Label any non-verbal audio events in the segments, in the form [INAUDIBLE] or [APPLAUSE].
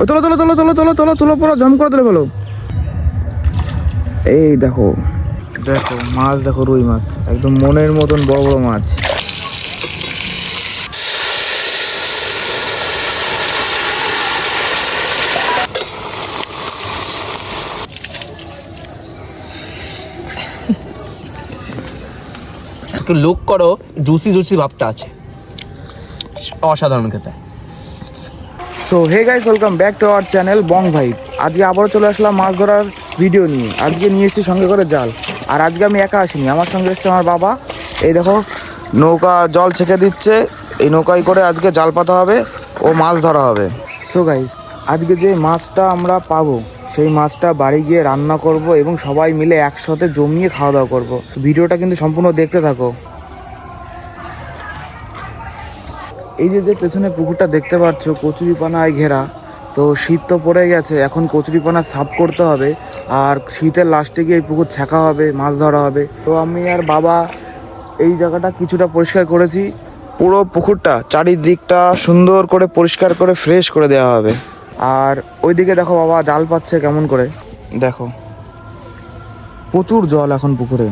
ও তোলো তোলো তোলো তোলো তোলো তোলো তোলো পুরো জম করে তোলে বলো। এই দেখো। দেখো মাছ দেখো রুই মাছ। একদম মনের মতন বড় বড় মাছ। একটু লুক করো জুসি জুসি ভাবটা আছে। অসাধারণ খেতে। So hey guys welcome back to our channel Bong Bhai আজকে আবারও চলে আসলাম মাছ ধরার ভিডিও নিয়ে। আজকে নিয়ে এসেছি সঙ্গে করে জাল। আর আজকে আমি একা আসিনি, আমার সঙ্গে এসেছে আমার বাবা। এই দেখো, নৌকা জল ছেঁকে দিচ্ছে। এই নৌকায় করে আজকে জাল পাতা হবে, ও মাছ ধরা হবে। সো গাইস আজকে যে মাছটা আমরা পাবো, সেই মাছটা বাড়ি গিয়ে রান্না করব এবং সবাই মিলে একসাথে জমিয়ে খাওয়া দাওয়া করব। ভিডিওটা কিন্তু সম্পূর্ণ দেখতে থাকো। এই যে যে পেছনে পুকুরটা দেখতে পাচ্ছ কচুরিপানায় ঘেরা, তো শীত তো পড়ে গেছে, এখন কচুরিপানা সাফ করতে হবে, আর শীতের লাস্টে গিয়ে এই পুকুর ছ্যাঁকা হবে, মাছ ধরা হবে। তো আমি আর বাবা এই জায়গাটা কিছুটা পরিষ্কার করেছি। পুরো পুকুরটা চারিদিকটা সুন্দর করে পরিষ্কার করে ফ্রেশ করে দেওয়া হবে। আর ওইদিকে দেখো বাবা, জাল পাচ্ছে কেমন করে। দেখো, প্রচুর জল এখন পুকুরে।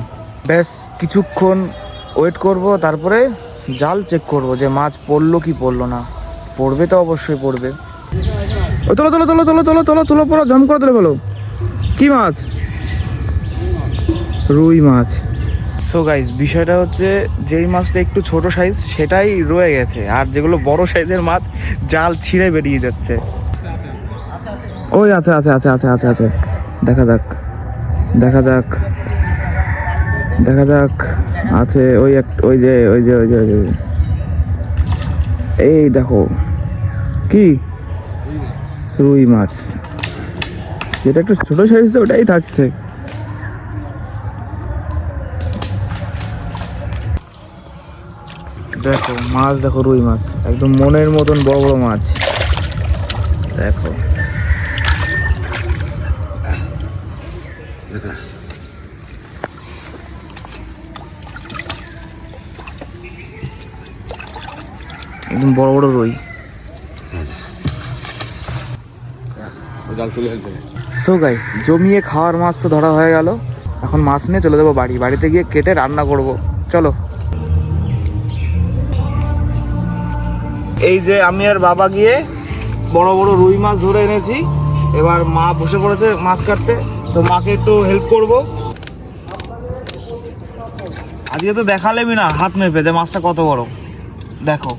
ব্যাস কিছুক্ষণ ওয়েট করব, তারপরে জাল চেক করব যে মাছ পড়ল কি পড়ল না। পড়বে তো অবশ্যই পড়বে। ও তোলো তোলো তোলো তোলো তোলো তোলো তোলো পুরো জম করে তোলে বলো কি মাছ? রুই মাছ। সো গাইজ বিষয়টা হচ্ছে যেই মাছটা একটু ছোট সাইজ সেটাই রয়ে গেছে। আর যেগুলো বড় সাইজের মাছ জাল ছিঁড়ে বেরিয়ে যাচ্ছে। ওই আছে আছে আছে আছে আছে আছে। দেখা যাক। দেখা যাক। দেখা যাক, আছে ওই এক, ওই যে ওই যে ওই যে ওই যে। এই দেখো, কি? রুই মাছ। যেটা একটু ছোট সাইজ ওটাই থাকছে। দেখো, মাছ দেখো, রুই মাছ। একদম মনের মতন বড় বড় মাছ। দেখো। একদম বড় বড় রুই। সো গাইস জমিয়ে খাওয়ার মাছ তো ধরা হয়ে গেল। এখন মাছ নিয়ে চলে যাব বাড়ি। বাড়িতে গিয়ে কেটে রান্না করব। চলো। এই যে আমি আর বাবা গিয়ে বড় বড় রুই মাছ ধরে এনেছি। এবার মা বসে পড়েছে মাছ কাটতে। তো মাকে একটু হেল্প করব। আজকে তো দেখালেমি না, হাত মেপে যে মাছটা কত বড়। দেখো।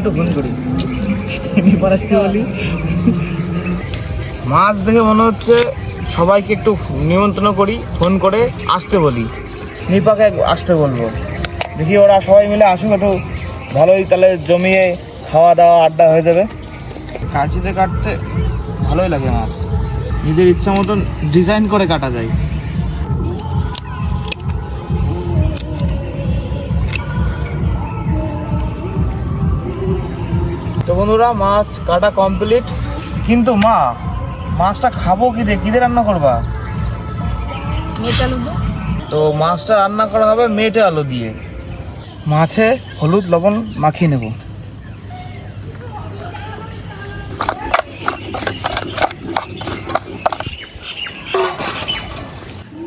একটু ফোন করি আসতে বলি। মাছ দেখে মনে হচ্ছে সবাইকে একটু নিমন্ত্রণ করি, ফোন করে আসতে বলি। নিপাকে আসতে বলব। দেখি ওরা সবাই মিলে আসুক, একটু ভালোই তাহলে জমিয়ে খাওয়া দাওয়া, আড্ডা হয়ে যাবে। কাঁচিতে কাটতে ভালোই লাগে মাছ। নিজের ইচ্ছা মতন ডিজাইন করে কাটা যায়। তো বন্ধুরা, মাছ কাটা কমপ্লিট কিন্তু মা, মাছটা খাব কি দিয়ে? কী রান্না করবা? তো মাছটা রান্না করা হবে মেটে আলু দিয়ে। মাছে হলুদ, লবণ মাখিয়ে নেব।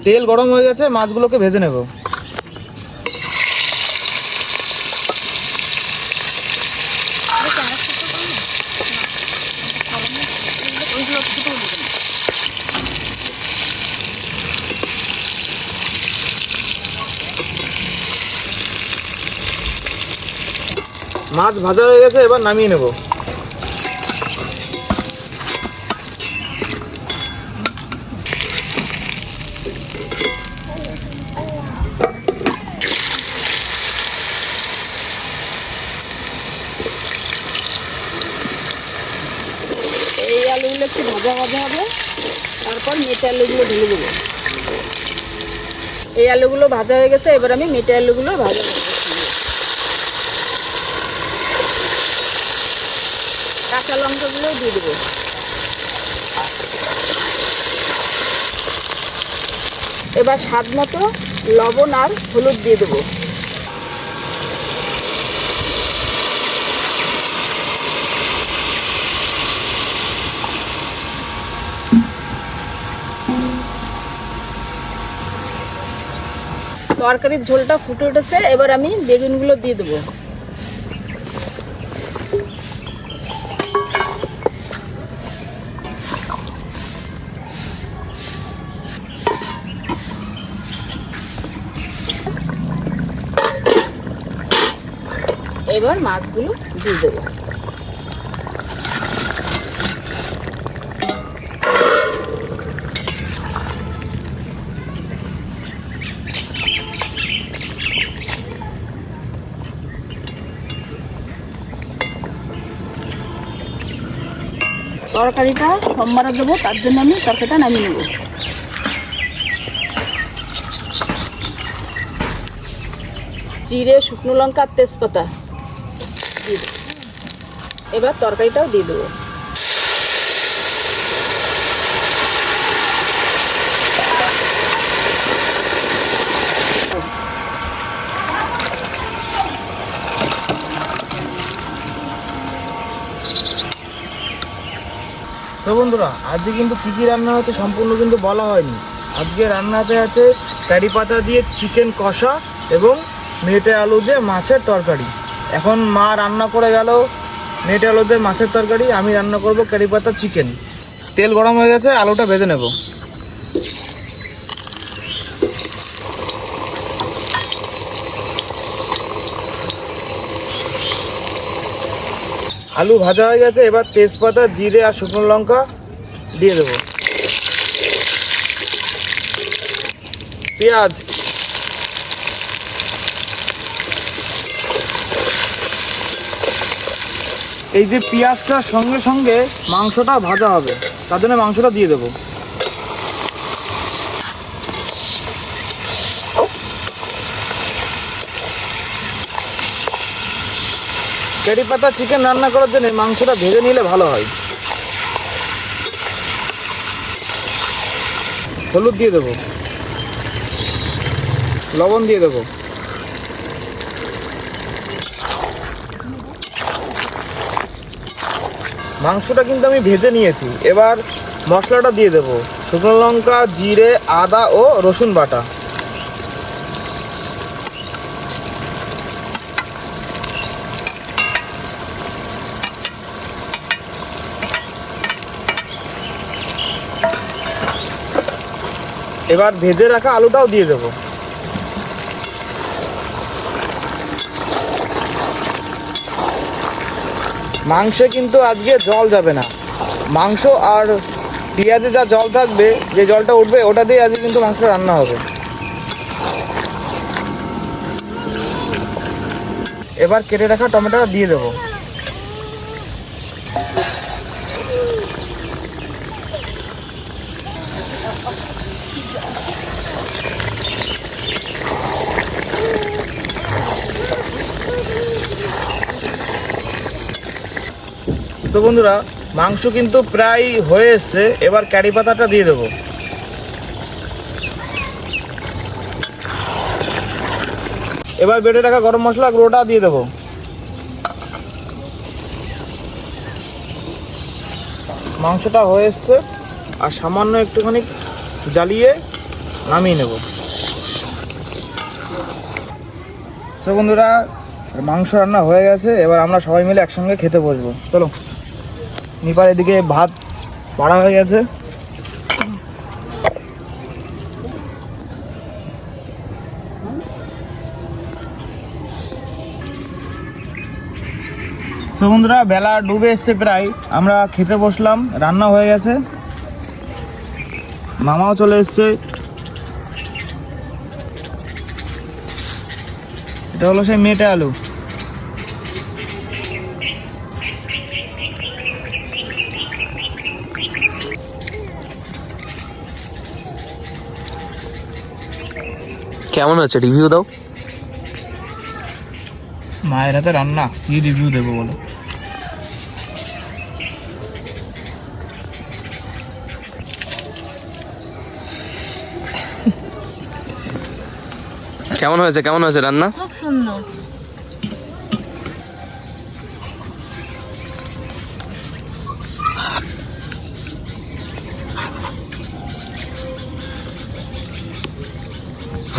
তেল গরম হয়ে গেছে, মাছগুলোকে ভেজে নেব। মাছ ভাজা হয়ে গেছে, এবার নামিয়ে নেব। আলুগুলো একটু ভাজা ভাজা হবে, তারপর আলুগুলো ঢেলে এই আলুগুলো ভাজা হয়ে গেছে, এবার আমি মেটে আলুগুলো ভাজা করব কাঁচা লঙ্কাগুলো দিয়ে দেবো। এবার স্বাদ মতো লবণ আর হলুদ দিয়ে দেবো। তরকারির ঝোলটা ফুটে উঠেছে, এবার আমি বেগুনগুলো দিয়ে দেবো। এবার মাছগুলো দিয়ে দেবো। তরকারিটা সোমবারে দেবো, তার জন্য আমি তরকারিটা নামিয়ে নেব। জিরে, শুকনো লঙ্কা, তেজপাতা। এবার তরকারিটাও দিয়ে দেবো। তো বন্ধুরা, আজকে কিন্তু কী কী রান্না হচ্ছে সম্পূর্ণ কিন্তু বলা হয়নি। আজকে রান্নাতে আছে কারি পাতা দিয়ে চিকেন কষা এবং মেটে আলু দিয়ে মাছের তরকারি। এখন মা রান্না করে গেল মেটে আলু দিয়ে মাছের তরকারি, আমি রান্না করব কারি পাতা চিকেন তেল গরম হয়ে গেছে, আলুটা ভেজে নেব। আলু ভাজা হয়ে গেছে, এবার তেজপাতা, জিরে আর শুকনো লঙ্কা দিয়ে দেবো। পেঁয়াজ এই যে পেঁয়াজটার সঙ্গে সঙ্গে মাংসটা ভাজা হবে, তার জন্য মাংসটা দিয়ে দেবো। কারি পাতা চিকেন রান্না করার জন্য মাংসটা ভেজে নিলে ভালো হয়। হলুদ দিয়ে দেবো। লবণ দিয়ে দেবো। মাংসটা কিন্তু আমি ভেজে নিয়েছি। এবার মশলাটা দিয়ে দেবো। শুকনো লঙ্কা, জিরে, আদা ও রসুন বাটা। এবার ভেজে রাখা আলুটাও দিয়ে দেবো। মাংসে কিন্তু আজকে জল যাবে না। মাংস আর পেঁয়াজে যা জল থাকবে, যে জলটা উঠবে, ওটা দিয়ে আজকে কিন্তু মাংস রান্না হবে। এবার কেটে রাখা টমেটোটা দিয়ে দেবো। তো বন্ধুরা, মাংস কিন্তু প্রায় হয়ে এসছে। এবার ক্যারি পাতাটা দিয়ে দেবো। এবার বেটে রাখা গরম মশলা, গুঁড়োটা দিয়ে দেবো। মাংসটা হয়ে এসছে। আর সামান্য একটুখানি জ্বালিয়ে নামিয়ে নেব। সো বন্ধুরা, মাংস রান্না হয়ে গেছে। এবার আমরা সবাই মিলে একসঙ্গে খেতে বসবো। চলো। নিপার এদিকে ভাত বাড়া হয়ে গেছে। বন্ধুরা, বেলা ডুবে এসছে প্রায়। আমরা খেতে বসলাম, রান্না হয়ে গেছে। মামাও চলে এসছে। এটা হলো সেই মেটে আলু। কেমন হচ্ছে? রিভিউ দাও। মায়ের হাতে রান্না কি রিভিউ দেবো বলো? কেমন হয়েছে? কেমন হয়েছে রান্না? খুব সুন্দর।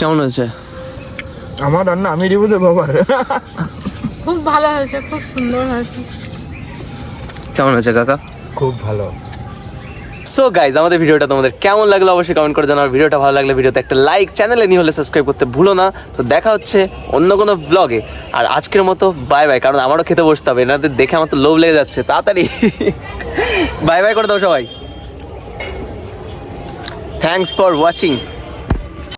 কেমন হয়েছে? আমার রান্না আমি রিভিউ দেবো আবার। খুব ভালো হয়েছে খুব সুন্দর হয়েছে। কেমন হয়েছে কাকা? খুব ভালো। সো গাইজ আমাদের ভিডিওটা তোমাদের কেমন লাগল অবশ্যই কমেন্ট করে জানাও। ভিডিওটা ভালো লাগলে ভিডিওতে একটা লাইক চ্যানেলে নিয়ে হলে সাবস্ক্রাইব করতে ভুলো না। তো দেখা হচ্ছে অন্য কোনো ব্লগে আর আজকের মতো বাই বাই কারণ আমারও খেতে বসতে হবে এনাদের দেখে আমার তো লোভ লেগে যাচ্ছে। তাড়াতাড়ি। [LAUGHS] বাই বাই করে দাও সবাই। Thanks for watching